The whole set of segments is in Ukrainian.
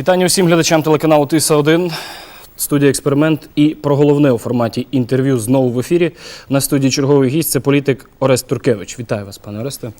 Вітання усім глядачам телеканалу Тиса 1 Студія експеримент і про головне у форматі інтерв'ю знову в ефірі. На студії черговий гість це політик Орест Туркевич. Вітаю вас, пане Оресте.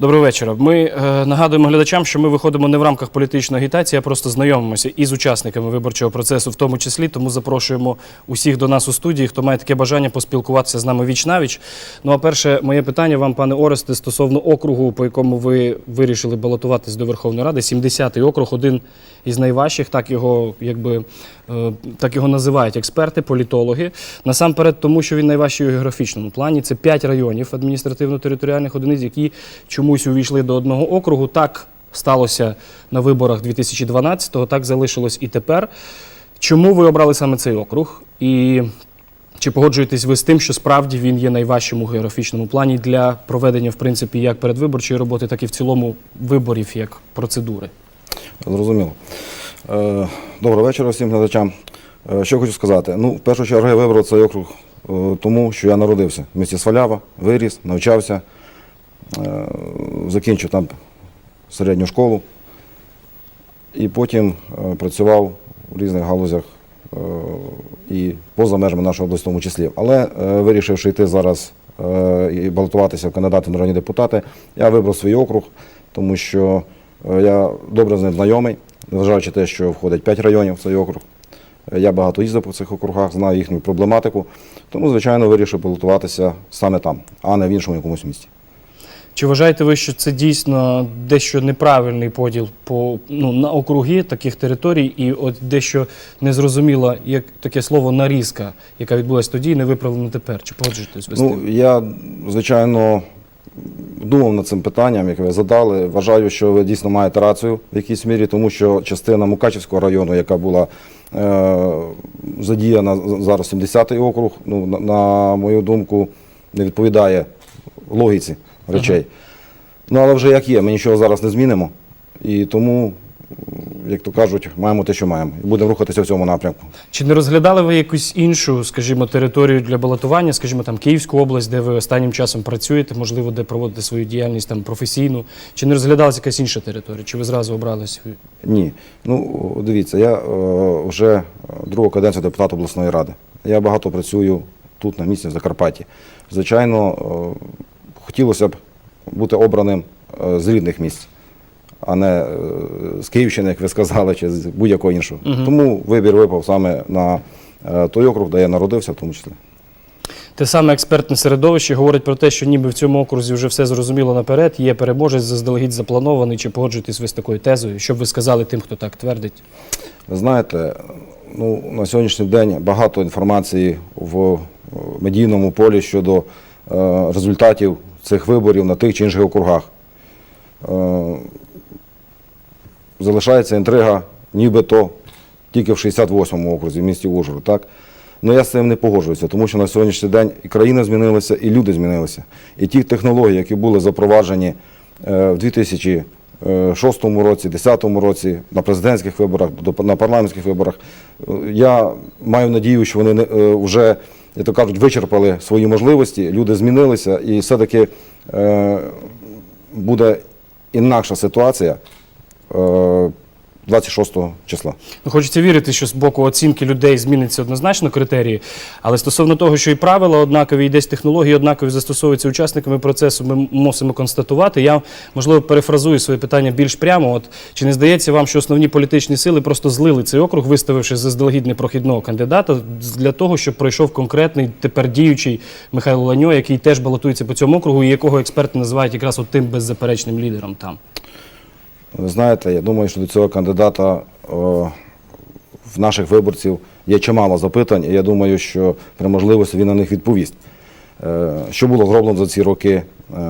Доброго вечора. Ми е, нагадуємо глядачам, що ми виходимо не в рамках політичної агітації, а просто знайомимося із учасниками виборчого процесу, в тому числі. Тому запрошуємо усіх до нас у студії, хто має таке бажання поспілкуватися з нами віч навіч. Ну а перше, моє питання вам, пане Оресте, стосовно округу, по якому ви вирішили балотуватись до Верховної Ради, 70-й округ, один із найважчих, так його якби е, так його називають експерти, політологи. Насамперед, тому що він найважчий у географічному плані. Це 5 районів адміністративно-територіальних одиниць, які чомусь увійшли до одного округу. Так сталося на виборах 2012-го, так залишилось і тепер. Чому ви обрали саме цей округ? І чи погоджуєтесь ви з тим, що справді він є найважчим у географічному плані для проведення, в принципі, як передвиборчої роботи, так і в цілому виборів як процедури? Зрозуміло. Е, Доброго вечора всім глядачам. Е, Що хочу сказати? Ну, в першу чергу я вибрав цей округ е, тому, що я народився в місті Свалява, виріс, навчався, е, закінчив там середню школу і потім працював у різних галузях і поза межами нашої області в тому числі. Але вирішивши йти зараз і балотуватися в кандидати в народні депутати, я вибрав свій округ, тому що я добре з ним знайомий, незважаючи те, що входить 5 районів в цей округ. Я багато їздив по цих округах, знаю їхню проблематику, тому, звичайно, вирішив балотуватися саме там, а не в іншому якомусь місті. Чи вважаєте ви, що це дійсно дещо неправильний поділ по ну на округи таких територій, і от дещо незрозуміла, як таке слово нарізка, яка відбулась тоді, не виправлена тепер? Чи погоджуєтесь ви з Ну, тим? я, звичайно, думав над цим питанням, яке ви задали. Вважаю, що ви дійсно маєте рацію в якійсь мірі, тому що частина Мукачівського району, яка була задіяна зараз 70-й округ, ну, на, на мою думку, не відповідає логіці речей. Ну, але вже як є, ми нічого зараз не змінимо. І тому, як то кажуть, маємо те, що маємо. І будемо рухатися в цьому напрямку. Чи не розглядали ви якусь іншу, скажімо, територію для балотування, скажімо, там Київську область, де ви останнім часом працюєте, можливо, де проводите свою діяльність там професійну? Чи не розглядалася якась інша територія? Чи ви зразу обрали свою? Ні. Ну, дивіться, я е, вже другу каденцію депутата обласної ради. Я багато працюю тут, на місці, в Закарпатті. Звичайно, е, хотілося б бути обраним е, з рідних місць, а не е, з Київщини, як ви сказали, чи з будь-якого іншого. Мгм. Тому вибір випав саме на е, той округ, де я народився, в тому числі. Те саме експертне середовище говорить про те, що ніби в цьому окрузі вже все зрозуміло наперед, є переможець заздалегідь запланований. Чи погоджуєтесь ви з такою тезою? Що б ви сказали тим, хто так твердить? Ви знаєте, ну, на сьогоднішній день багато інформації в е, медійному полі щодо е, результатів цих виборів на тих чи інших округах. Е, залишається інтрига, нібито тільки в 68-му окрузі, в місті Ужгород. Так? Ну я з цим не погоджуюся, тому що на сьогоднішній день і країна змінилася, і люди змінилися. І ті технології, які були запроваджені е, в 2006 році, 2010 році, на президентських виборах, на парламентських виборах, е, я маю надію, що вони е, вже, як то кажуть, вичерпали свої можливості, люди змінилися, і все-таки буде інакша ситуація. Е, 26 числа. Ну, хочеться вірити, що з боку оцінки людей зміниться однозначно критерії, але стосовно того, що і правила однакові, і десь технології однакові застосовуються учасниками процесу, ми мусимо констатувати. Я, можливо, перефразую своє питання більш прямо. От, чи не здається вам, що основні політичні сили просто злили цей округ, виставивши заздалегідь непрохідного кандидата для того, щоб пройшов конкретний тепер діючий Михайло Ланьо, який теж балотується по цьому округу, і якого експерти називають якраз от тим беззаперечним лідером там? Ви знаєте, я думаю, що до цього кандидата о, в наших виборців є чимало запитань, і я думаю, що при можливості він на них відповість. Е, Що було зроблено за ці роки, е,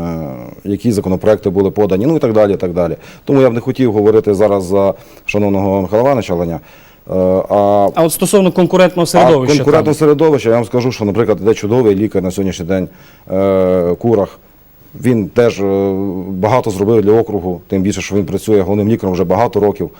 які законопроекти були подані, ну і так далі. і так далі. Тому я б не хотів говорити зараз за шановного Михайла Івановича Леня. Е, А А от стосовно конкурентного середовища. конкурентне там, середовище, я вам скажу, що, наприклад, де чудовий лікар на сьогоднішній день е, Курах. Він теж е, багато зробив для округу, тим більше, що він працює головним лікарем вже багато років,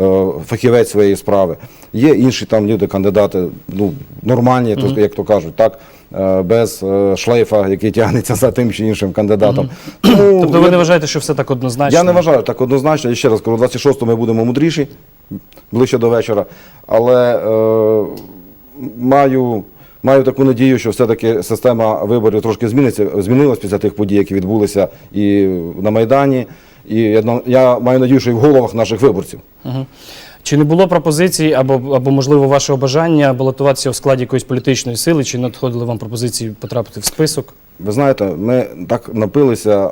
е, фахівець своєї справи. Є інші там люди, кандидати, ну, нормальні, то, як то кажуть, так, е, без шлейфа, який тягнеться за тим чи іншим кандидатом. Тому Тобто ви я- не вважаєте, що все так однозначно? я не вважаю так однозначно. Я ще раз кажу, 26-го ми будемо мудріші. ближче до вечора. Але е, маю, маю таку надію, що все-таки система виборів трошки зміниться, змінилась після тих подій, які відбулися і на Майдані. І я, я маю надію, що і в головах наших виборців. Угу. Чи не було пропозицій або, або, можливо, вашого бажання балотуватися в складі якоїсь політичної сили, чи надходили вам пропозиції потрапити в список? Ви знаєте, ми так напилися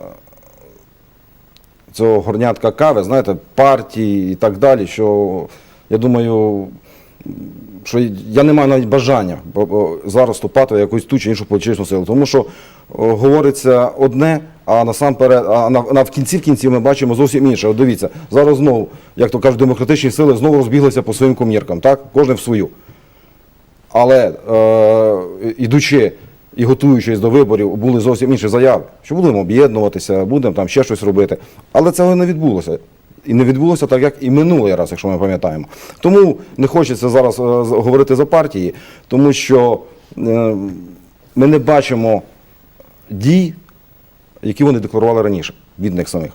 цього горнятка кави, знаєте, партії і так далі, що я думаю, що я не маю навіть бажання зараз вступати в якусь ту чи іншу політичну силу. Тому що говориться одне, а насамперед, а на, на в кінці в кінці ми бачимо зовсім інше. От дивіться, зараз знову, як то кажуть, демократичні сили знову розбіглися по своїм коміркам, так? Кожен в свою. Але е, ідучи і готуючись до виборів, були зовсім інші заяви, що будемо об'єднуватися, будемо там ще щось робити. Але цього не відбулося. І не відбулося так, як і минулий раз, якщо ми пам'ятаємо. Тому не хочеться зараз е, говорити за партії, тому що е, ми не бачимо дій, які вони декларували раніше від них самих.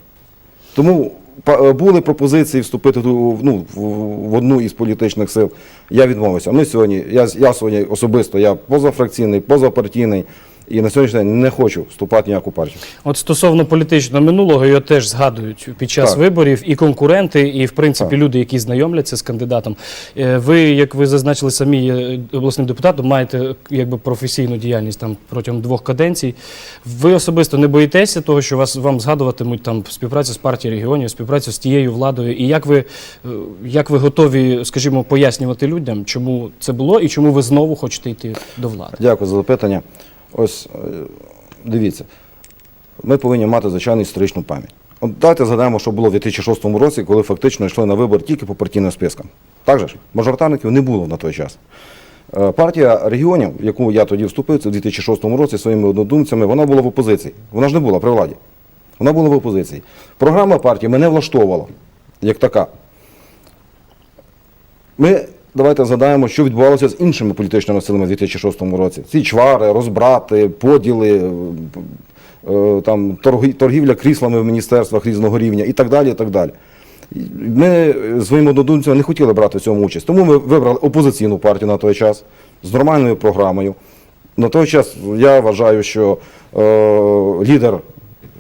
Тому е, були пропозиції вступити ну, в одну із політичних сил. Я відмовився. Ми сьогодні, я, я сьогодні особисто, я позафракційний, позапартійний, і на сьогоднішній день не хочу вступати в ніяку партію. От стосовно політичного минулого, його теж згадують під час Так. виборів і конкуренти, і в принципі Так. люди, які знайомляться з кандидатом. Е, Ви, як ви зазначили самі є обласним депутатом, маєте якби професійну діяльність там протягом двох каденцій. Ви особисто не боїтеся того, що вас вам згадуватимуть там співпрацю з партією регіонів, співпрацю з тією владою, і як ви, е, як ви готові, скажімо, пояснювати людям, чому це було і чому ви знову хочете йти до влади? Дякую за запитання. Ось е, дивіться, ми повинні мати звичайну історичну пам'ять. От давайте згадаємо, що було в 2006 році, коли фактично йшли на вибори тільки по партійним спискам. Так же ж? Мажоритарників не було на той час. Е, Партія регіонів, в яку я тоді вступив, це в 2006 році своїми однодумцями, вона була в опозиції. Вона ж не була при владі. Вона була в опозиції. Програма партії мене влаштовувала як така. Ми давайте згадаємо, що відбувалося з іншими політичними силами в 2006 році. Ці чвари, розбрати, поділи, е, е, там, торгівля кріслами в міністерствах різного рівня і так далі. І так далі. Ми з своїми однодумцями не хотіли брати в цьому участь. Тому ми вибрали опозиційну партію на той час з нормальною програмою. На той час я вважаю, що е, лідер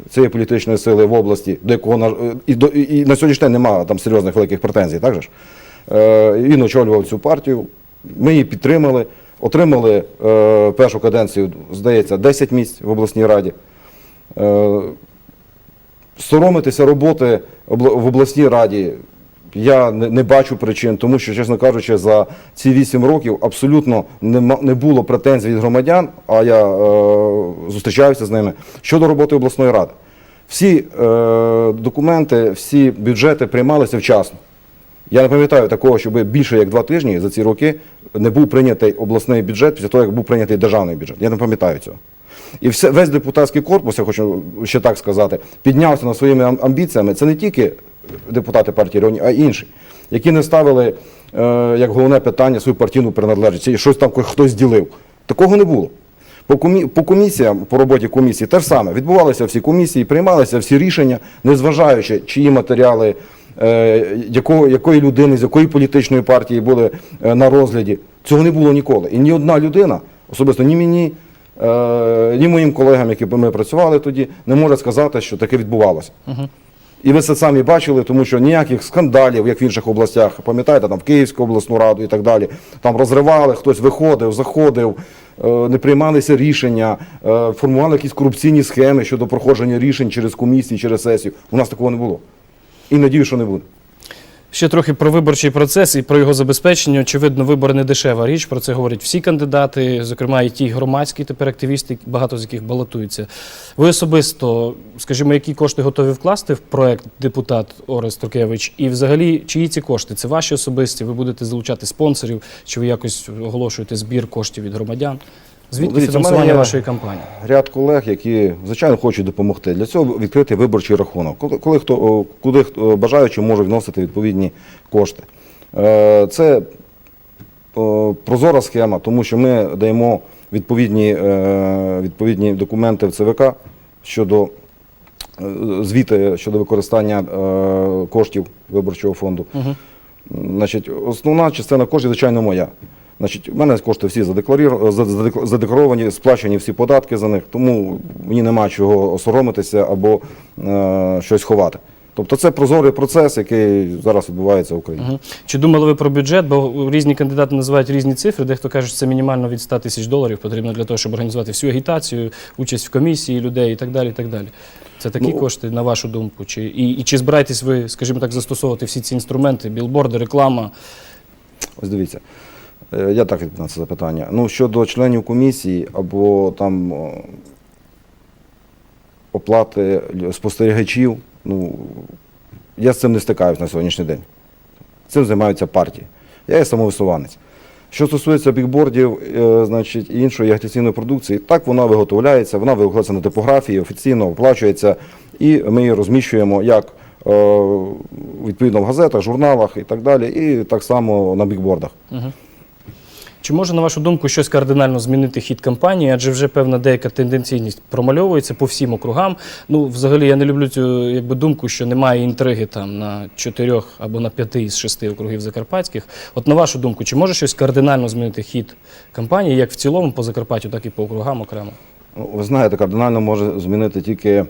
цієї політичної сили в області, до якого на, і, до, і на сьогоднішній день немає там серйозних великих претензій, так же ж? Е, він очолював цю партію. Ми її підтримали, отримали е, першу каденцію, здається, 10 місць в обласній раді. Е, соромитися роботи в обласній раді я не, бачу причин, тому що, чесно кажучи, за ці 8 років абсолютно не було претензій від громадян, а я е, зустрічаюся з ними щодо роботи обласної ради. Всі е, документи, всі бюджети приймалися вчасно. Я не пам'ятаю такого, щоб більше як два тижні за ці роки не був прийнятий обласний бюджет після того, як був прийнятий державний бюджет. Я не пам'ятаю цього. І все, весь депутатський корпус, я хочу ще так сказати, піднявся над своїми амбіціями. Це не тільки депутати партії регіонів, а й інші, які не ставили е, як головне питання свою партійну приналежність, і щось там хтось ділив. Такого не було. По, комі... по комісіям, по роботі комісії те ж саме. Відбувалися всі комісії, приймалися всі рішення, незважаючи, чиї матеріали, якого, якої людини, з якої політичної партії були е, на розгляді. Цього не було ніколи. І ні одна людина, особисто ні мені, е, ні моїм колегам, які ми працювали тоді, не може сказати, що таке відбувалося. І ви це самі бачили, тому що ніяких скандалів, як в інших областях, пам'ятаєте, там в Київську обласну раду і так далі, там розривали, хтось виходив, заходив, е, не приймалися рішення, е, формували якісь корупційні схеми щодо проходження рішень через комісії, через сесію. У нас такого не було. І надію, що не буде. Ще трохи про виборчий процес і про його забезпечення. Очевидно, вибори не дешева річ. Про це говорять всі кандидати, зокрема і ті громадські тепер активісти, багато з яких балотуються. Ви особисто, скажімо, які кошти готові вкласти в проект депутат Орест Туркевич? І взагалі, чиї ці кошти? Це ваші особисті? Ви будете залучати спонсорів? Чи ви якось оголошуєте збір коштів від громадян? Звідки Дивіться, фінансування є- вашої кампанії? ряд колег, які звичайно хочуть допомогти. Для цього відкритий виборчий рахунок, коли, коли хто куди хто бажаючи може вносити відповідні кошти. Е, Це прозора схема, тому що ми даємо відповідні, е, відповідні документи в ЦВК щодо е, звіти щодо використання коштів виборчого фонду. Угу. Значить, основна частина коштів, звичайно, моя. Значить, у мене кошти всі задекларір- задекларовані, сплачені всі податки за них, тому мені нема чого осоромитися або е, щось ховати. Тобто це прозорий процес, який зараз відбувається в Україні. Мгм. Чи думали ви про бюджет? Бо різні кандидати називають різні цифри. Дехто каже, що це мінімально від 100 тисяч доларів потрібно для того, щоб організувати всю агітацію, участь в комісії людей і так далі. І так далі. Це такі Ну, кошти, на вашу думку? Чи, і, і чи збираєтесь ви, скажімо так, застосовувати всі ці інструменти, білборди, реклама? Ось дивіться, е, я так відповім на це запитання. Ну, щодо членів комісії або там оплати спостерігачів, ну, я з цим не стикаюсь на сьогоднішній день. Цим займаються партії. Я є самовисуванець. Що стосується бікбордів, е, значить, і іншої агітаційної продукції, так вона виготовляється, вона виготовляється на типографії, офіційно оплачується, і ми її розміщуємо як е, відповідно в газетах, журналах і так далі, і так само на бікбордах. Чи може, на вашу думку, щось кардинально змінити хід кампанії? Адже вже певна деяка тенденційність промальовується по всім округам. Ну, взагалі, я не люблю цю якби, думку, що немає інтриги там на чотирьох або на п'яти із шести округів закарпатських. От на вашу думку, чи може щось кардинально змінити хід кампанії, як в цілому по Закарпаттю, так і по округам окремо? Ну, Ви знаєте, кардинально може змінити тільки е,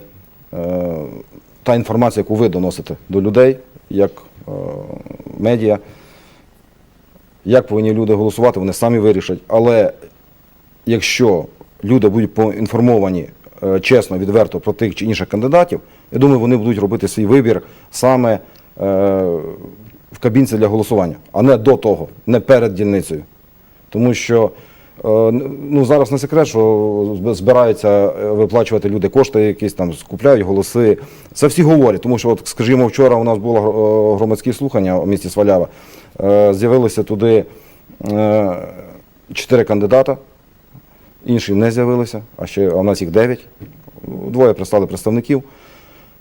та інформація, яку ви доносите до людей, як е, медіа. Як повинні люди голосувати, вони самі вирішать. Але якщо люди будуть поінформовані е, чесно, відверто про тих чи інших кандидатів, я думаю, вони будуть робити свій вибір саме е, в кабінці для голосування, а не до того, не перед дільницею. Тому що ну, зараз не секрет, що збираються е, виплачувати люди кошти, якісь там скупляють голоси. Це всі говорять, тому що, от, скажімо, вчора у нас було е, громадські слухання у місті Свалява. Е, З'явилися туди е, чотири кандидата, інші не з'явилися, а ще в нас їх дев'ять. Двоє прислали представників.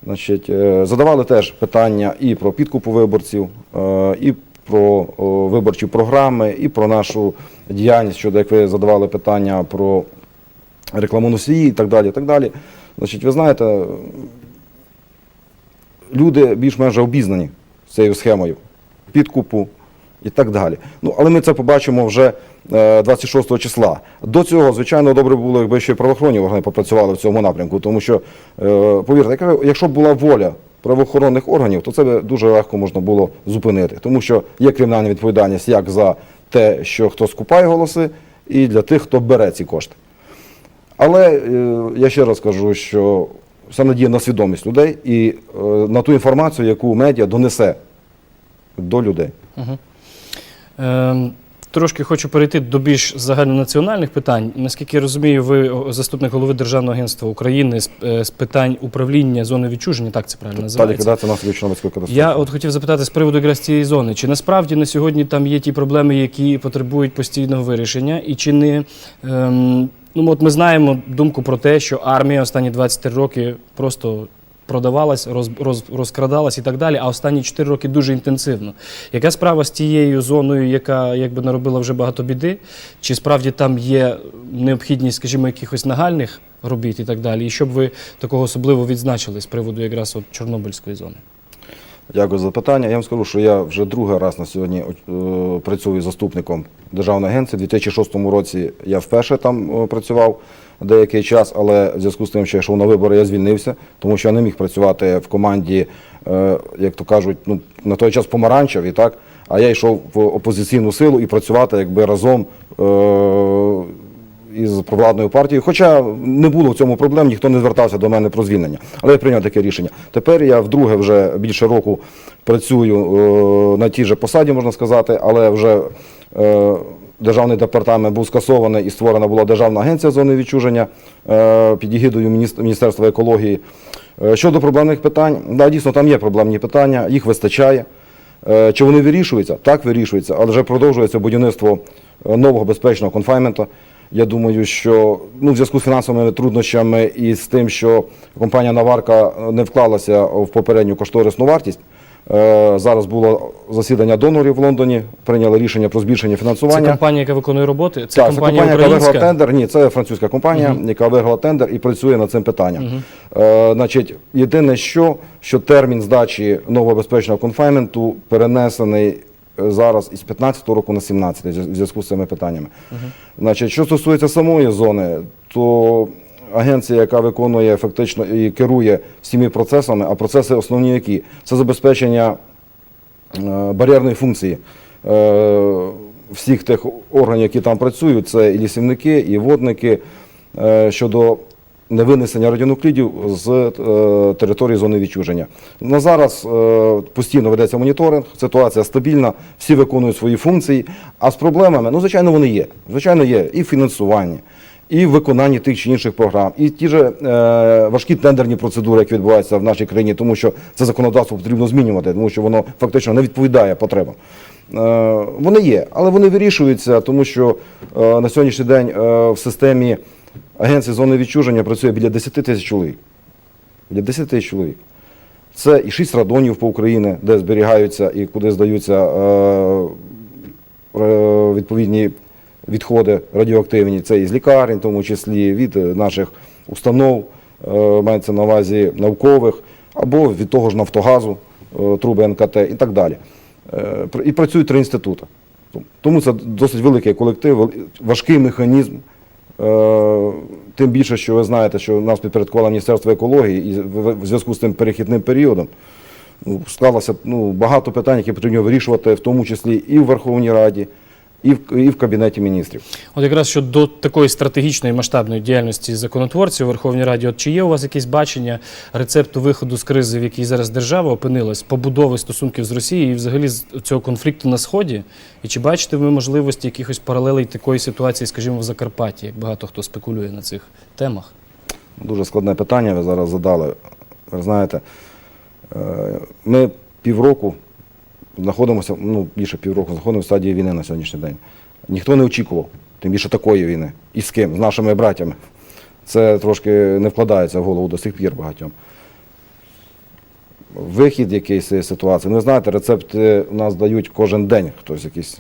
Значить, е, задавали теж питання і про підкупу виборців, е, і про виборчі програми, і про нашу діяльність щодо, як ви задавали питання про рекламоносії і так далі. І так далі. Значить, ви знаєте, люди більш-менш обізнані цією схемою підкупу і так далі. Ну, але ми це побачимо вже е, 26 числа. До цього, звичайно, добре було, якби ще правоохоронні органи попрацювали в цьому напрямку, тому що, е, повірте, якщо б була воля правоохоронних органів, то це дуже легко можна було зупинити, тому що є кримінальна відповідальність як за те, що хто скупає голоси, і для тих, хто бере ці кошти. Але е, я ще раз кажу, що все надія на свідомість людей і е, на ту інформацію, яку медіа донесе до людей. Ем, Трошки хочу перейти до більш загальнонаціональних питань. Наскільки я розумію, ви заступник голови Державного агентства України з, е, з питань управління зони відчуження, так це правильно називається. наслідків Чорнобильської катастрофи. Я от хотів запитати з приводу якраз цієї зони. Чи насправді на сьогодні там є ті проблеми, які потребують постійного вирішення, і чи не ем, ну от ми знаємо думку про те, що армія останні 23 роки просто продавалась, роз, роз, розкрадалась і так далі, а останні 4 роки дуже інтенсивно. Яка справа з тією зоною, яка якби наробила вже багато біди? Чи справді там є необхідність, скажімо, якихось нагальних робіт і так далі? І що б ви такого особливо відзначили з приводу якраз от Чорнобильської зони? Дякую за питання. Я вам скажу, що я вже другий раз на сьогодні е, працюю заступником Державної агенції. У 2006 році я вперше там е, працював деякий час, але в зв'язку з тим, що я йшов на вибори, я звільнився, тому що я не міг працювати в команді, е, як то кажуть, ну, на той час помаранчеві, так? А я йшов в опозиційну силу і працювати якби разом. Е, із провладною партією. Хоча не було в цьому проблем, ніхто не звертався до мене про звільнення. Але я прийняв таке рішення. Тепер я вдруге вже більше року працюю е, на тій же посаді, можна сказати, але вже державний департамент був скасований і створена була Державна агенція зони відчуження е, під егідою Міністерства екології. Е, щодо проблемних питань, да, дійсно там є проблемні питання, їх вистачає. Е, Чи вони вирішуються? Так, вирішуються, але вже продовжується будівництво нового безпечного конфайнменту. Я думаю, що ну, в зв'язку з фінансовими труднощами і з тим, що компанія Наварка не вклалася в попередню кошторисну вартість. Е, Зараз було засідання донорів в Лондоні, прийняли рішення про збільшення фінансування. Це компанія, яка виконує роботи? Це Так, компанія, це компанія, яка виграла тендер. Ні, це французька компанія, яка виграла тендер і працює над цим питанням. Е, значить, єдине, що, що термін здачі нового безпечного конфайнменту перенесений е, зараз із 15 року на 17 в зв'яз- в зв'язку з цими питаннями. Значить, що стосується самої зони, то агенція, яка виконує фактично і керує всіми процесами, а процеси основні які? Це забезпечення е, бар'єрної функції е, всіх тих органів, які там працюють, це і лісівники, і водники е, щодо невинесення радіонуклідів з території зони відчуження. На зараз постійно ведеться моніторинг, ситуація стабільна, всі виконують свої функції. А з проблемами, ну звичайно, вони є. Звичайно, є і в фінансуванні, і в виконанні тих чи інших програм, і ті ж е, важкі тендерні процедури, які відбуваються в нашій країні, тому що це законодавство потрібно змінювати, тому що воно фактично не відповідає потребам. Е, вони є, але вони вирішуються, тому що е, на сьогоднішній день е, в системі агенції зони відчуження працює біля 10 тисяч чоловік. Біля 10 тисяч чоловік. Це і 6 радонів по Україні, де зберігаються і куди здаються е, відповідні відходи радіоактивні. Це із лікарень, в тому числі від е, наших установ, е, мається на увазі наукових, або від того ж Нафтогазу, е, труби НКТ і так далі. І працюють три інститути. Тому це досить великий колектив, важкий механізм. Тим більше, що ви знаєте, що нас підпорядкувало Міністерство екології, і в в зв'язку з тим перехідним періодом ну, склалося ну, багато питань, які потрібно вирішувати, в тому числі і в Верховній Раді, і в, і в Кабінеті міністрів. От якраз щодо такої стратегічної масштабної діяльності законотворців у Верховній Раді, от чи є у вас якесь бачення рецепту виходу з кризи, в якій зараз держава опинилась, побудови стосунків з Росією і взагалі з цього конфлікту на сході? І чи бачите ви можливості якихось паралелей такої ситуації, скажімо, в Закарпатті, як багато хто спекулює на цих темах? Дуже складне питання ви зараз задали. Ви знаєте, е, ми півроку знаходимося, ну більше півроку знаходимося в стадії війни на сьогоднішній день. Ніхто не очікував, тим більше такої війни. І з ким? З нашими братями. Це трошки не вкладається в голову до сих пір багатьом. Вихід якийсь з ситуації. Ну, ви знаєте, рецепти у нас дають кожен день, хтось якийсь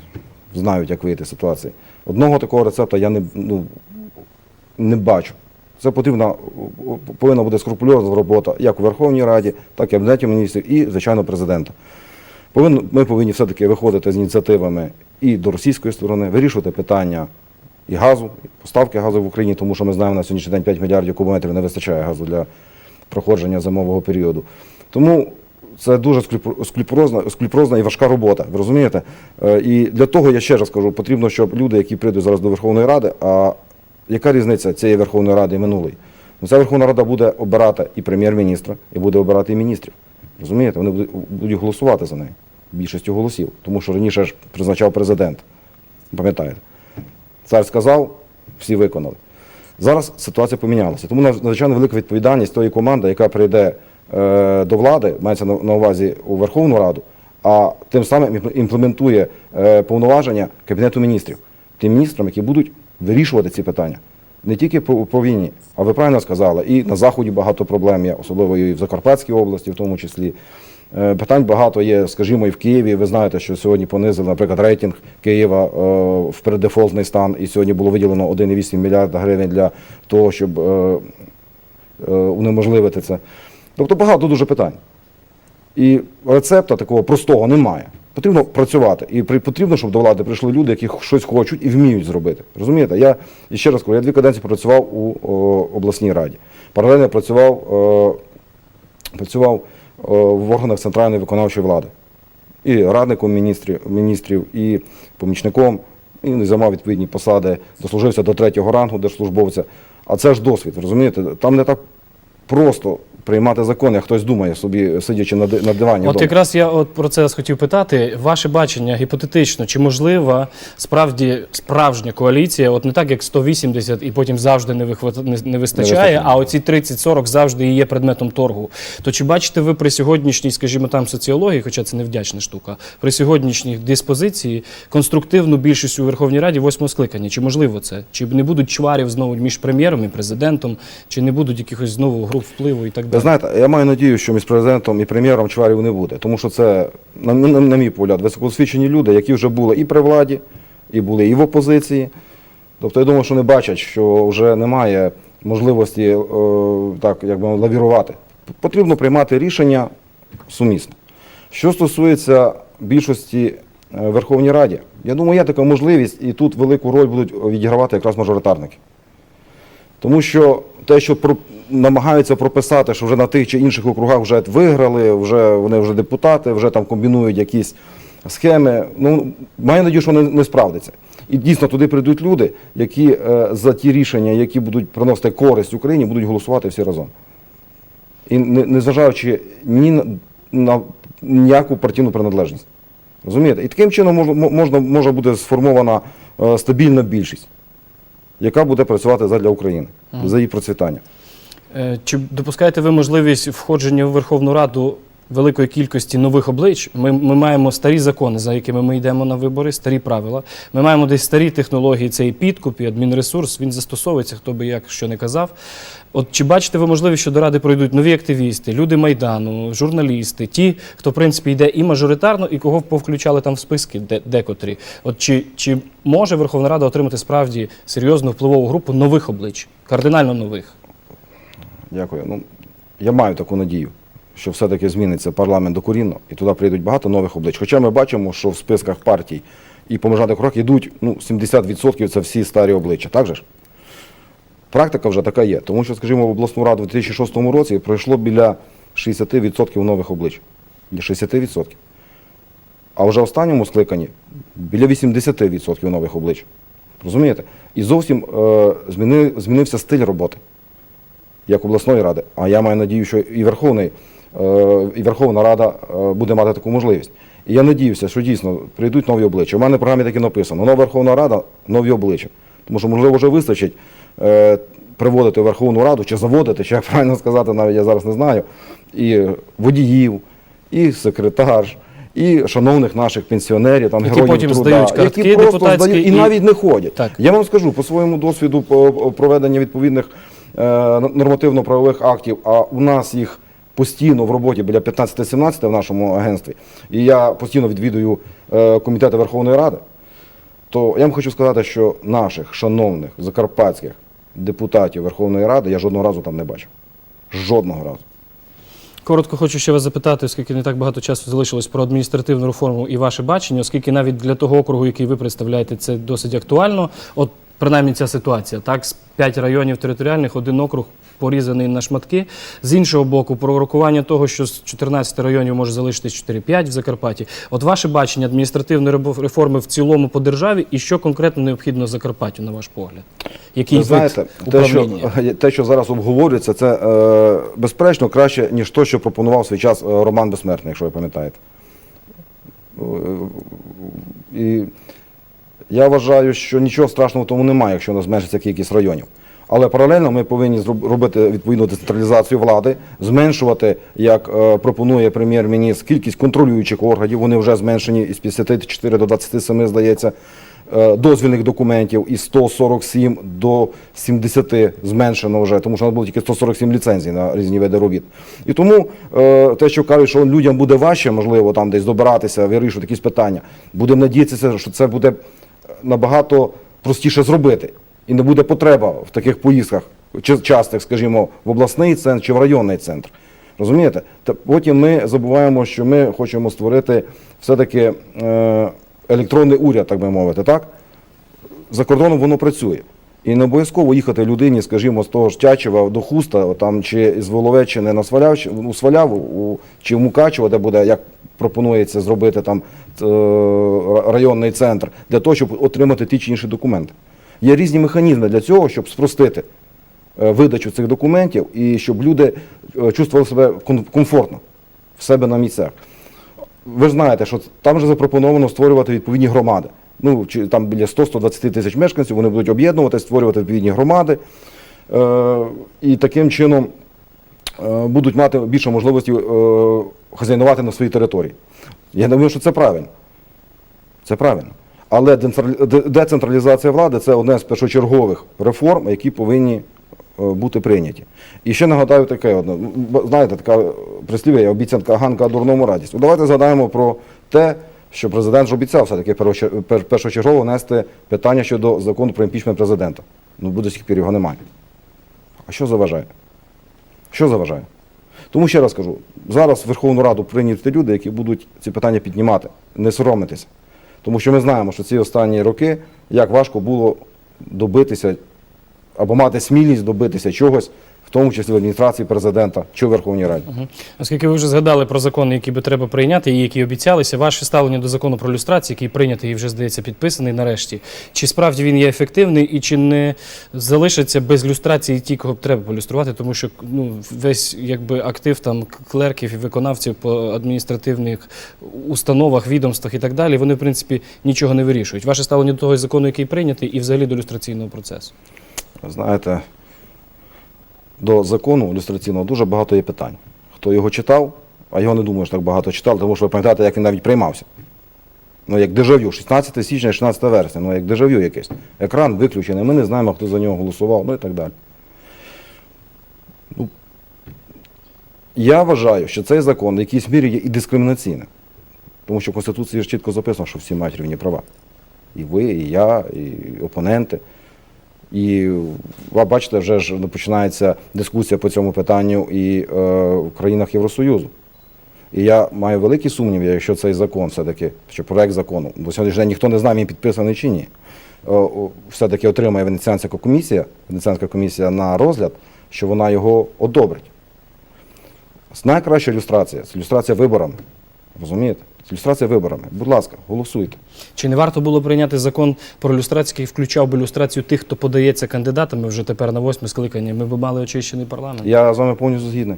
знають, як вийти з ситуації. Одного такого рецепта я не, ну, не бачу. Це потрібна, повинна бути скрупульозна робота як у Верховній Раді, так і в міністрів, і, звичайно, президента. Ми повинні все-таки виходити з ініціативами і до російської сторони, вирішувати питання і газу, і поставки газу в Україні, тому що ми знаємо, на сьогоднішній день 5 мільярдів кубометрів не вистачає газу для проходження зимового періоду. Тому це дуже скліпрозна, скліпрозна і важка робота. Ви розумієте? Е, І для того я ще раз кажу, потрібно, щоб люди, які прийдуть зараз до Верховної Ради, а яка різниця цієї Верховної Ради і минулої? Ну, ця Верховна Рада буде обирати і прем'єр-міністра, і буде обирати і міністрів. Розумієте? Вони будуть- голосувати за неї більшістю голосів, тому що раніше ж призначав президент. Пам'ятаєте? Цар сказав, всі виконали. Зараз ситуація помінялася. Тому надзвичайно велика відповідальність тої команди, яка прийде е, до влади, мається на, на увазі у Верховну Раду, а тим самим імплементує е, повноваження Кабінету міністрів, тим міністрам, які будуть вирішувати ці питання. Не тільки по, по війні, а ви правильно сказали, і на Заході багато проблем є, особливо і в Закарпатській області, в тому числі. Е, Питань багато є, скажімо, і в Києві. Ви знаєте, що сьогодні понизили, наприклад, рейтинг Києва е, в переддефолтний стан, і сьогодні було виділено 1,8 мільярда гривень для того, щоб е, унеможливити це. Тобто багато дуже питань. І рецепта такого простого немає. Потрібно працювати. І при- потрібно, щоб до влади прийшли люди, які щось хочуть і вміють зробити. Розумієте? Я ще раз кажу, я дві каденції працював у о, обласній раді. Паралельно працював, е, працював е, в органах центральної виконавчої влади. І радником міністрів, міністрів, і помічником, і займав відповідні посади, дослужився до третього рангу держслужбовця. А це ж досвід, розумієте? Там не так просто приймати закон, як хтось думає собі, сидячи на, на дивані. От вдома. якраз я от про це хотів питати. Ваше бачення гіпотетично, чи можлива справді справжня коаліція, от не так як 180 і потім завжди не, вихват... не, не вистачає, вистачає. а оці 30-40 завжди і є предметом торгу. То чи бачите ви при сьогоднішній, скажімо, там соціології, хоча це невдячна штука, при сьогоднішній диспозиції конструктивну більшість у Верховній Раді восьмого скликання? Чи можливо це? Чи не будуть чварів знову між прем'єром і президентом, чи не будуть якихось знову груп впливу і так Ви знаєте, я маю надію, що між президентом і прем'єром чварів не буде, тому що це, на, на, на мій погляд, високоосвічені люди, які вже були і при владі, і були і в опозиції. Тобто я думаю, що не бачать, що вже немає можливості е, так, як би, лавірувати. Потрібно приймати рішення сумісно. Що стосується більшості е, Верховній Раді, я думаю, є така можливість, і тут велику роль будуть відігравати якраз мажоритарники. Тому що те, що намагаються прописати, що вже на тих чи інших округах вже виграли, вже вони вже депутати, вже там комбінують якісь схеми. Ну, маю надію, що не, не справдиться. І дійсно туди прийдуть люди, які е, за ті рішення, які будуть приносити користь Україні, будуть голосувати всі разом. І не, незважаючи ні на, на ніяку партійну приналежність. Розумієте? І таким чином можна, можна, може бути сформована е, стабільна більшість яка буде працювати задля України, за її процвітання. Е, Чи допускаєте ви можливість входження в Верховну Раду великої кількості нових облич? Ми, ми маємо старі закони, за якими ми йдемо на вибори, старі правила. Ми маємо десь старі технології, це і підкуп, і адмінресурс, він застосовується, хто би як що не казав. От чи бачите ви можливість, що до Ради пройдуть нові активісти, люди Майдану, журналісти, ті, хто, в принципі, йде і мажоритарно, і кого повключали там в списки, де, декотрі. От чи, чи може Верховна Рада отримати справді серйозну впливову групу нових облич, кардинально нових? Дякую. Ну, я маю таку надію, що все-таки зміниться парламент докорінно, і туди прийдуть багато нових облич. Хоча ми бачимо, що в списках партій і по мажоритарних кроках йдуть ну, 70% це всі старі обличчя, так же ж? Практика вже така є. Тому що, скажімо, в обласну раду у 2006 році пройшло біля 60% нових облич. Біля 60%. А вже в останньому скликанні біля 80% нових облич. Розумієте? І зовсім е, зміни, змінився стиль роботи як обласної ради. А я маю надію, що і Верховний, е, і Верховна Рада е, буде мати таку можливість. І я надіюся, що дійсно прийдуть нові обличчя. У мене в програмі так і написано: нова Верховна Рада, нові обличчя. Тому що, можливо, вже вистачить е, приводити Верховну Раду чи заводити, чи як правильно сказати, навіть я зараз не знаю, і водіїв, і секретар. І шановних наших пенсіонерів, там Які героїв потім труда, здають картки які просто здають і, і- навіть не ходять. Так. Я вам скажу по своєму досвіду проведення відповідних нормативно-правових актів, а у нас їх постійно в роботі біля 15-17 в нашому агентстві, і я постійно відвідую е, комітети Верховної Ради, то я вам хочу сказати, що наших шановних закарпатських депутатів Верховної Ради я жодного разу там не бачив. Жодного разу. Коротко хочу ще вас запитати, оскільки не так багато часу залишилось про адміністративну реформу і ваше бачення, оскільки навіть для того округу, який ви представляєте, це досить актуально. От принаймні ця ситуація. Так, з п'ять районів територіальних, один округ порізаний на шматки. З іншого боку, пророкування того, що з 14 районів може залишитись 4-5 в Закарпатті. От ваше бачення адміністративної реформи в цілому по державі, і що конкретно необхідно Закарпаттю, на ваш погляд? Який Ви знаєте, те що, те, що зараз обговорюється, це е, безперечно краще, ніж то, що пропонував свій час е, Роман Безсмертний, якщо ви пам'ятаєте. Е, І я вважаю, що нічого страшного в тому немає, якщо у нас зменшиться кількість районів. Але паралельно ми повинні робити відповідну децентралізацію влади, зменшувати, як е, пропонує прем'єр-міністр, кількість контролюючих органів. Вони вже зменшені із 54 до 27, здається, е, дозвільних документів із 147 до 70 зменшено вже, тому що у нас було тільки 147 ліцензій на різні види робіт. І тому е, те, що кажуть, що людям буде важче, можливо, там десь добиратися, вирішувати якісь питання, будемо надіятися, що це буде набагато простіше зробити. І не буде потреба в таких поїздках, частих, скажімо, в обласний центр чи в районний центр. Розумієте? Та потім ми забуваємо, що ми хочемо створити все-таки е, електронний уряд, так би мовити, так? За кордоном воно працює. І не обов'язково їхати людині, скажімо, з того ж Тячева до Хуста там, чи з Воловеччини на Сваляв, у Сваляву чи в Мукачево, де буде, як пропонується зробити там е, районний центр, для того, щоб отримати ті чи інші документи. Є різні механізми для цього, щоб спростити е, видачу цих документів і щоб люди е, чувствували себе комфортно в себе на місцях. Ви ж знаєте, що там вже запропоновано створювати відповідні громади. Ну, чи там біля 100-120 тисяч мешканців, вони будуть об'єднувати, створювати відповідні громади. Е, і таким чином е, будуть мати більше можливості е, хазяйнувати на своїй території. Я думаю, що це правильно. Це правильно. Але децентралізація влади це одна з першочергових реформ, які повинні бути прийняті. І ще нагадаю таке одне. Знаєте, така прислів'я, обіцянка Ганка дурному радість. Ну, Давайте згадаємо про те, що президент ж обіцяв все-таки першочергово внести питання щодо закону про імпічмент президента. Ну, до сих пір його немає. А що заважає? Що заважає? Тому ще раз кажу, зараз в Верховну Раду прийняті люди, які будуть ці питання піднімати, не соромитися. Тому що ми знаємо, що ці останні роки як важко було добитися або мати смілість добитися чогось, в тому числі в адміністрації президента чи в Верховній Раді. Мгм. Оскільки ви вже згадали про закони, які би треба прийняти, і які обіцялися, ваше ставлення до закону про люстрацію, який прийнятий і вже здається підписаний нарешті. Чи справді він є ефективний і чи не залишаться без люстрації ті, кого б треба полюструвати, тому що ну весь якби актив там клерків і виконавців по адміністративних установах, відомствах і так далі, вони в принципі нічого не вирішують. Ваше ставлення до того закону, який прийнятий, і взагалі до люстраційного процесу. Знаєте, до закону ілюстраційного дуже багато є питань. Хто його читав, а його не думаю, що так багато читали, тому що ви пам'ятаєте, як він навіть приймався. Ну, як дежавю, 16 січня, 16 вересня, ну як дежавю якесь. Екран виключений, ми не знаємо, хто за нього голосував, ну і так далі. Ну, я вважаю, що цей закон в якійсь мірі є і дискримінаційним. Тому що в Конституції ж чітко записано, що всі мають рівні права. І ви, і я, і опоненти. І ви бачите, вже ж починається дискусія по цьому питанню і е, в країнах Євросоюзу. І я маю великі сумніви, якщо цей закон все-таки, що проект закону, до сьогоднішнього дня ніхто не знає, він підписаний чи ні. е, Все-таки отримає Венеціанська комісія, Венеціанська комісія на розгляд, що вона його одобрить. Найкраща ілюстрація це ілюстрація виборами. Розумієте? Це ілюстрація виборами. Будь ласка, голосуйте. Чи не варто було прийняти закон про люстрацію, який включав би люстрацію тих, хто подається кандидатами вже тепер на восьме скликання? Ми б мали очищений парламент. Я з вами повністю згідний.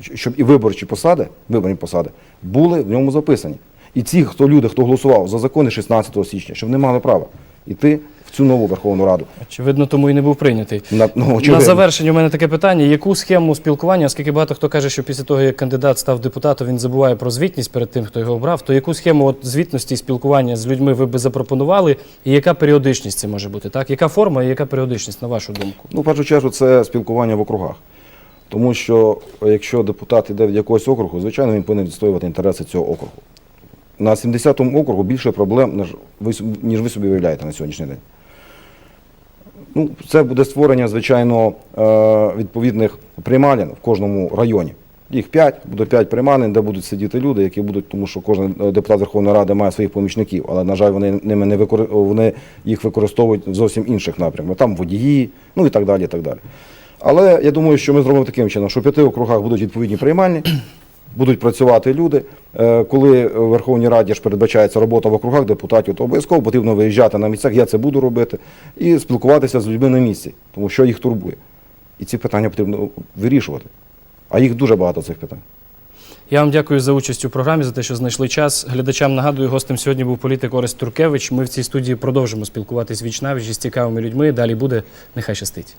Щоб і виборчі посади, виборні посади, були в ньому записані. І ці, хто люди, хто голосував за закони 16 січня, щоб не мали права йти в цю нову Верховну Раду. Очевидно, тому і не був прийнятий. На, ну, На завершення у мене таке питання: яку схему спілкування, оскільки багато хто каже, що після того, як кандидат став депутатом, він забуває про звітність перед тим, хто його обрав, то яку схему от звітності і спілкування з людьми ви би запропонували, і яка періодичність це може бути? Так? Яка форма і яка періодичність, на вашу думку? Ну, в першу чергу, це спілкування в округах. Тому що якщо депутат йде від якогось округу, звичайно, він повинен відстоювати інтереси цього округу. На 70-му округу більше проблем, ніж ви собі уявляєте на сьогоднішній день. Ну, це буде створення, звичайно, е, відповідних приймалин в кожному районі. Їх п'ять, буде п'ять приймалин, де будуть сидіти люди, які будуть, тому що кожен е, депутат Верховної Ради має своїх помічників, але, на жаль, вони ними не викор... вони їх використовують в зовсім інших напрямках. Там водії, ну і так далі. І так далі. Але я думаю, що ми зробимо таким чином, що в п'яти округах будуть відповідні приймальні, будуть працювати люди. Е, Коли в Верховній Раді ж передбачається робота в округах депутатів, то обов'язково потрібно виїжджати на місцях, я це буду робити, і спілкуватися з людьми на місці, тому що їх турбує. І ці питання потрібно вирішувати. А їх дуже багато цих питань. Я вам дякую за участь у програмі, за те, що знайшли час. Глядачам нагадую, гостем сьогодні був політик Орест Туркевич. Ми в цій студії продовжимо спілкуватись віч навіч із цікавими людьми. Далі буде. Нехай щастить.